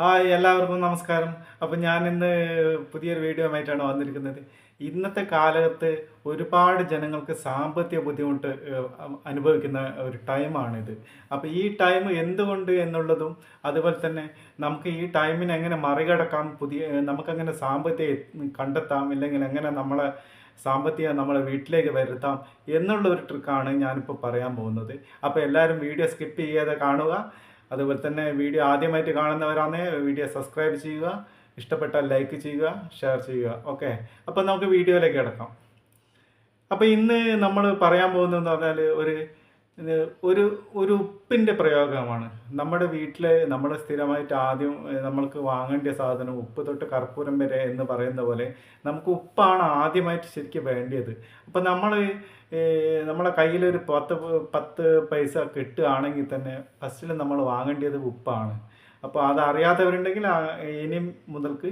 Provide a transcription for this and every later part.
Hi എല്ലാവർക്കും നമസ്കാരം. അപ്പോൾ ഞാൻ ഇന്ന് പുതിയൊരു വീഡിയോ ആയിട്ടാണ് വന്നിരിക്കുന്നത്. ഇന്നത്തെ കാലത്ത് ഒരുപാട് ജനങ്ങൾക്ക് സാമ്പത്തിക ബുദ്ധിമുട്ട് അനുഭവിക്കുന്ന ഒരു ടൈമാണിത് അപ്പോൾ ഈ ടൈം എന്തുകൊണ്ട് എന്നുള്ളതും അതുപോലെ തന്നെ നമുക്ക് ഈ ടൈമിനെ എങ്ങനെ മറികടക്കാം പുതിയ നമുക്കങ്ങനെ സാമ്പത്തിക കണ്ടെത്താം ഇല്ലെങ്കിൽ എങ്ങനെ നമ്മളെ സാമ്പത്തികം നമ്മളെ വീട്ടിലേക്ക് വരുത്താം എന്നുള്ള ഒരു ട്രിക്കാണ് ഞാനിപ്പോൾ പറയാൻ പോകുന്നത്. അപ്പോൾ എല്ലാവരും വീഡിയോ സ്കിപ്പ് ചെയ്യാതെ കാണുക. അതുപോലെ തന്നെ വീഡിയോ ആദ്യമായിട്ട് കാണുന്നവരാണ് വീഡിയോ സബ്സ്ക്രൈബ് ചെയ്യുക ഇഷ്ടപ്പെട്ടാൽ ലൈക്ക് ചെയ്യുക ഷെയർ ചെയ്യുക. ഓക്കെ അപ്പം നമുക്ക് വീഡിയോയിലേക്ക് കിടക്കാം. അപ്പോൾ ഇന്ന് നമ്മൾ പറയാൻ പോകുന്നതെന്ന് പറഞ്ഞാൽ ഒരു ഒരു ഒരു ഉപ്പിന്റെ പ്രയോഗമാണ്. നമ്മുടെ വീട്ടിലെ നമ്മൾ സ്ഥിരമായിട്ട് ആദ്യം നമ്മൾക്ക് വാങ്ങേണ്ട സാധനം ഉപ്പ് തൊട്ട് കർപ്പൂരം വരെ എന്ന് പറയുന്ന പോലെ നമുക്ക് ഉപ്പാണ് ആദ്യമായിട്ട് ശരിക്കും വേണ്ടിയത്. അപ്പം നമ്മൾ നമ്മളെ കയ്യിലൊരു പത്ത് പത്ത് പൈസ കിട്ടുകയാണെങ്കിൽ തന്നെ ഫസ്റ്റിൽ നമ്മൾ വാങ്ങേണ്ടത് ഉപ്പാണ്. അപ്പോൾ അത് അറിയാത്തവരുണ്ടെങ്കിൽ ആ- ഇനി മുതൽക്ക്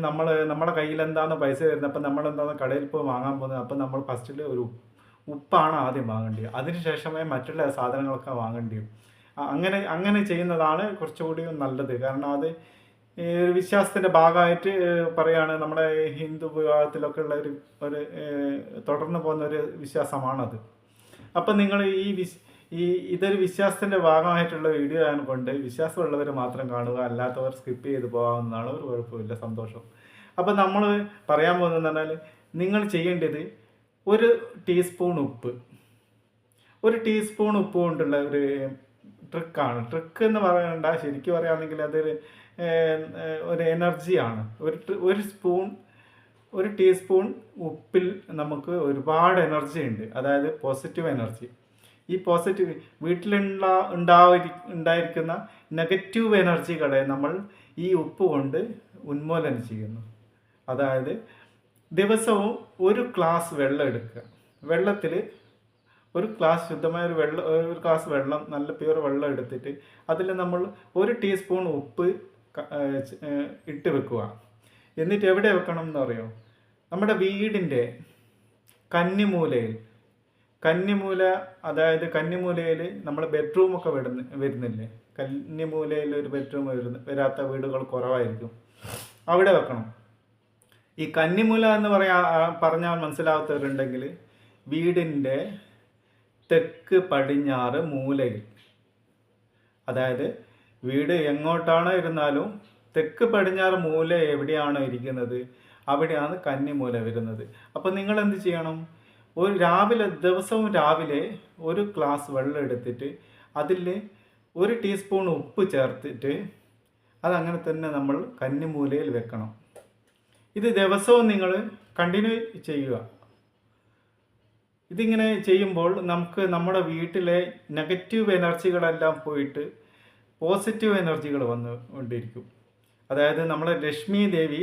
നമ്മൾ നമ്മുടെ കയ്യിൽ എന്താണ് പൈസ വരുന്നത് അപ്പം നമ്മൾ എന്താണ് കടയിൽ പോയി വാങ്ങാൻ പോകുന്നത് അപ്പം നമ്മൾ ഫസ്റ്റിൽ ഒരു ഉപ്പാണ് ആദ്യം വാങ്ങേണ്ടത് അതിനുശേഷമേ മറ്റുള്ള സാധനങ്ങളൊക്കെ വാങ്ങേണ്ടി വരും. അങ്ങനെ അങ്ങനെ ചെയ്യുന്നതാണ് കുറച്ചുകൂടി നല്ലത്. കാരണം അത് ഒരു വിശ്വാസത്തിന്റെ ഭാഗമായിട്ട് പറയുകയാണ് നമ്മുടെ ഹിന്ദു വിഭാഗത്തിലൊക്കെ ഉള്ള ഒരു ഒരു തുടർന്ന് പോകുന്ന ഒരു വിശ്വാസമാണത്. അപ്പം നിങ്ങൾ ഈ വിശ് ഈ ഇതൊരു വിശ്വാസത്തിന്റെ ഭാഗമായിട്ടുള്ള വീഡിയോ ആണ് കൊണ്ട് വിശ്വാസമുള്ളവർ മാത്രം കാണുക അല്ലാത്തവർ സ്കിപ്പ് ചെയ്ത് പോകാവുന്നതാണ് ഒരു കുഴപ്പമില്ല സന്തോഷം. അപ്പം നമ്മൾ പറയാൻ പോകുന്നതെന്ന് പറഞ്ഞാൽ നിങ്ങൾ ചെയ്യേണ്ടത് ഒരു ടീസ്പൂൺ ഉപ്പ്. ഒരു ടീസ്പൂൺ ഉപ്പ് കൊണ്ടുള്ള ഒരു ട്രിക്കാണ് ട്രിക്ക് എന്ന് പറയണ്ട. ശരിക്കും പറയുകയാണെങ്കിൽ അതൊരു ഒരു എനർജിയാണ് ഒരു ഒരു സ്പൂൺ ഒരു ടീസ്പൂൺ ഉപ്പിൽ നമുക്ക് ഒരുപാട് എനർജി ഉണ്ട്. അതായത് പോസിറ്റീവ് എനർജി ഈ പോസിറ്റീവ് വീട്ടിലുള്ള ഉണ്ടാവരി ഉണ്ടായിരിക്കുന്ന നെഗറ്റീവ് എനർജികളെ നമ്മൾ ഈ ഉപ്പ് കൊണ്ട് ഉന്മൂലനം ചെയ്യുന്നു. അതായത് ദിവസവും ഒരു ഗ്ലാസ് വെള്ളം എടുക്കുക. വെള്ളത്തിൽ ഒരു ഗ്ലാസ് ശുദ്ധമായ ഒരു വെള്ളം ഒരു ഗ്ലാസ് വെള്ളം നല്ല പ്യുവർ വെള്ളം എടുത്തിട്ട് അതിൽ നമ്മൾ ഒരു ടീസ്പൂൺ ഉപ്പ് ഇട്ട് വെക്കുക. എന്നിട്ട് എവിടെ വെക്കണം എന്ന് അറിയോ? നമ്മുടെ വീടിന്റെ കന്നിമൂലയിൽ. കന്നിമൂല അതായത് കന്നിമൂലയിൽ നമ്മൾ ബെഡ്റൂമൊക്കെ വിടുന്ന വരുന്നില്ലേ? കന്നിമൂലയിൽ ഒരു ബെഡ്റൂം വരുന്ന വരാത്ത വീടുകൾ കുറവായിരിക്കും. അവിടെ വെക്കണം. ഈ കന്നിമൂല എന്ന് പറയാ പറഞ്ഞാൽ മനസ്സിലാവാത്തവരുണ്ടെങ്കിൽ വീടിന്റെ തെക്ക് പടിഞ്ഞാറ് മൂലയിൽ. അതായത് വീട് എങ്ങോട്ടാണോ ഇരുന്നാലും തെക്ക് പടിഞ്ഞാറ് മൂല എവിടെയാണോ ഇരിക്കുന്നത് അവിടെയാണ് കന്നിമൂല വരുന്നത്. അപ്പം നിങ്ങൾ എന്ത് ചെയ്യണം? ഒരു രാവിലെ ദിവസവും രാവിലെ ഒരു ഗ്ലാസ് വെള്ളം എടുത്തിട്ട് അതിൽ ഒരു ടീസ്പൂൺ ഉപ്പ് ചേർത്തിട്ട് അതങ്ങനെ തന്നെ നമ്മൾ കന്നിമൂലയിൽ വെക്കണം. ഇത് ദിവസവും നിങ്ങൾ കണ്ടിന്യൂ ചെയ്യുക. ഇതിങ്ങനെ ചെയ്യുമ്പോൾ നമുക്ക് നമ്മുടെ വീട്ടിലെ നെഗറ്റീവ് എനർജികളെല്ലാം പോയിട്ട് പോസിറ്റീവ് എനർജികൾ വന്നു കൊണ്ടിരിക്കും. അതായത് നമ്മളെ ലക്ഷ്മി ദേവി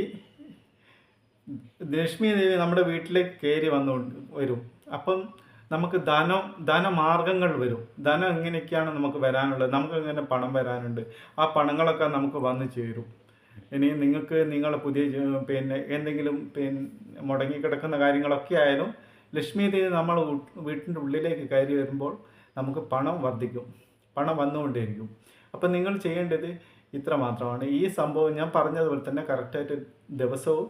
ലക്ഷ്മി ദേവി നമ്മുടെ വീട്ടിലേക്ക് കയറി വന്നു വരും. അപ്പം നമുക്ക് ധനം ധനമാർഗങ്ങൾ വരും. ധനം എങ്ങനെയൊക്കെയാണ് നമുക്ക് വരാനുള്ളത്? നമുക്ക് എങ്ങനെ പണം വരാനുണ്ട്? ആ പണങ്ങളൊക്കെ നമുക്ക് വന്നു ചേരും. ഇനി നിങ്ങൾക്ക് നിങ്ങളെ പുതിയ പിന്നെ എന്തെങ്കിലും പിന്നെ മുടങ്ങിക്കിടക്കുന്ന കാര്യങ്ങളൊക്കെ ആയാലും ലക്ഷ്മി ദേവി നമ്മൾ വീട്ടിന്റെ ഉള്ളിലേക്ക് കയറി വരുമ്പോൾ നമുക്ക് പണം വർദ്ധിക്കും. പണം വന്നുകൊണ്ടേയിരിക്കും. അപ്പം നിങ്ങൾ ചെയ്യേണ്ടത് ഇത്ര മാത്രമാണ്. ഈ സംഭവം ഞാൻ പറഞ്ഞതുപോലെ തന്നെ കറക്റ്റായിട്ട് ദിവസവും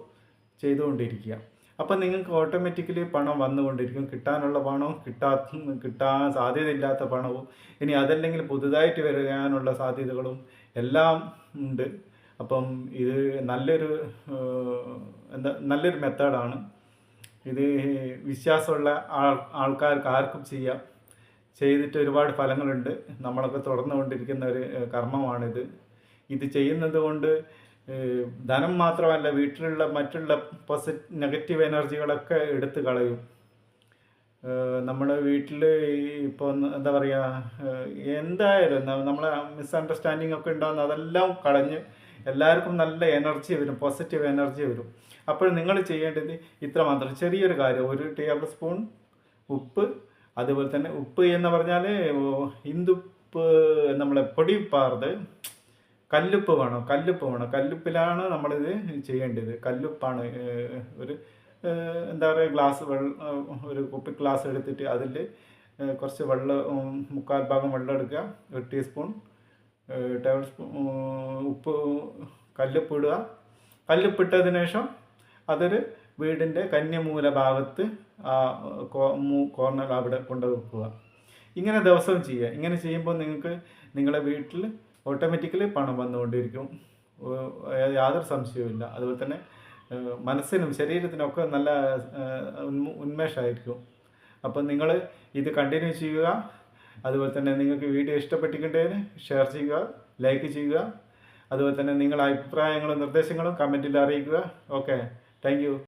ചെയ്തുകൊണ്ടിരിക്കുക. അപ്പം നിങ്ങൾക്ക് ഓട്ടോമാറ്റിക്കലി പണം വന്നുകൊണ്ടിരിക്കും. കിട്ടാനുള്ള പണവും കിട്ടാ കിട്ടാൻ സാധ്യതയില്ലാത്ത പണവും. ഇനി അതല്ലെങ്കിൽ പുതുതായിട്ട് വരാനുള്ള സാധ്യതകളും എല്ലാം ഉണ്ട്. അപ്പം ഇത് നല്ലൊരു എന്താ നല്ലൊരു മെത്തേഡാണ്. ഇത് വിശ്വാസമുള്ള ആൾ ആൾക്കാർക്ക് ആർക്കും ചെയ്യാം. ചെയ്തിട്ട് ഒരുപാട് ഫലങ്ങളുണ്ട്. നമ്മളൊക്കെ തുടർന്നുകൊണ്ടിരിക്കുന്ന ഒരു കർമ്മമാണിത്. ഇത് ചെയ്യുന്നത് കൊണ്ട് ധനം മാത്രമല്ല വീട്ടിലുള്ള മറ്റുള്ള പോസിറ്റ് നെഗറ്റീവ് എനർജികളൊക്കെ എടുത്തു കളയും. നമ്മുടെ വീട്ടിൽ ഇപ്പോൾ എന്താ പറയുക എന്തായാലും നമ്മളെ മിസ്അണ്ടർസ്റ്റാൻഡിങ് ഒക്കെ ഉണ്ടാകുന്ന അതെല്ലാം കളഞ്ഞ് എല്ലാവർക്കും നല്ല എനർജി വരും പോസിറ്റീവ് എനർജി വരും. അപ്പോൾ നിങ്ങൾ ചെയ്യേണ്ടത് ഇത്ര മാത്രം. ചെറിയൊരു കാര്യം ഒരു ടേബിൾ സ്പൂൺ ഉപ്പ് അതുപോലെ തന്നെ ഉപ്പ് എന്ന് പറഞ്ഞാൽ ഇന്ദുപ്പ് നമ്മളെ പൊടി പാർത് കല്ലുപ്പ് വേണം കല്ലുപ്പ് വേണം. കല്ലുപ്പിലാണ് നമ്മളിത് ചെയ്യേണ്ടത്. കല്ലുപ്പാണ് ഒരു എന്താ പറയുക ഗ്ലാസ് വെള്ളം ഒരു കുപ്പി ഗ്ലാസ് എടുത്തിട്ട് അതിൽ കുറച്ച് വെള്ളം മുക്കാൽ ഭാഗം വെള്ളം എടുക്കുക ഒരു ടീസ്പൂൺ ടേബിൾ സ്പൂൺ ഉപ്പ് കല്ലുപ്പ് ഇടുക. കല്ലുപ്പിട്ടതിന് ശേഷം അതൊരു വീടിന്റെ കന്യമൂല ഭാഗത്ത് ആ കോർണർ അവിടെ കൊണ്ട് വെക്കുക. ഇങ്ങനെ ദിവസം ചെയ്യുക. ഇങ്ങനെ ചെയ്യുമ്പോൾ നിങ്ങൾക്ക് നിങ്ങളുടെ വീട്ടിൽ ഓട്ടോമാറ്റിക്കലി പണം വന്നുകൊണ്ടിരിക്കും. യാതൊരു സംശയവുമില്ല അതുപോലെ തന്നെ മനസ്സിനും ശരീരത്തിനൊക്കെ നല്ല ഉന്മേഷമായിരിക്കും. അപ്പം നിങ്ങൾ ഇത് കണ്ടിന്യൂ ചെയ്യുക. അതുപോലെ തന്നെ നിങ്ങൾക്ക് വീഡിയോ ഇഷ്ടപ്പെട്ടിട്ടുണ്ടെങ്കിൽ ഷെയർ ചെയ്യുക ലൈക്ക് ചെയ്യുക. അതുപോലെ തന്നെ നിങ്ങളുടെ അഭിപ്രായങ്ങളും നിർദ്ദേശങ്ങളും കമന്റിൽ അറിയിക്കുക. Okay thank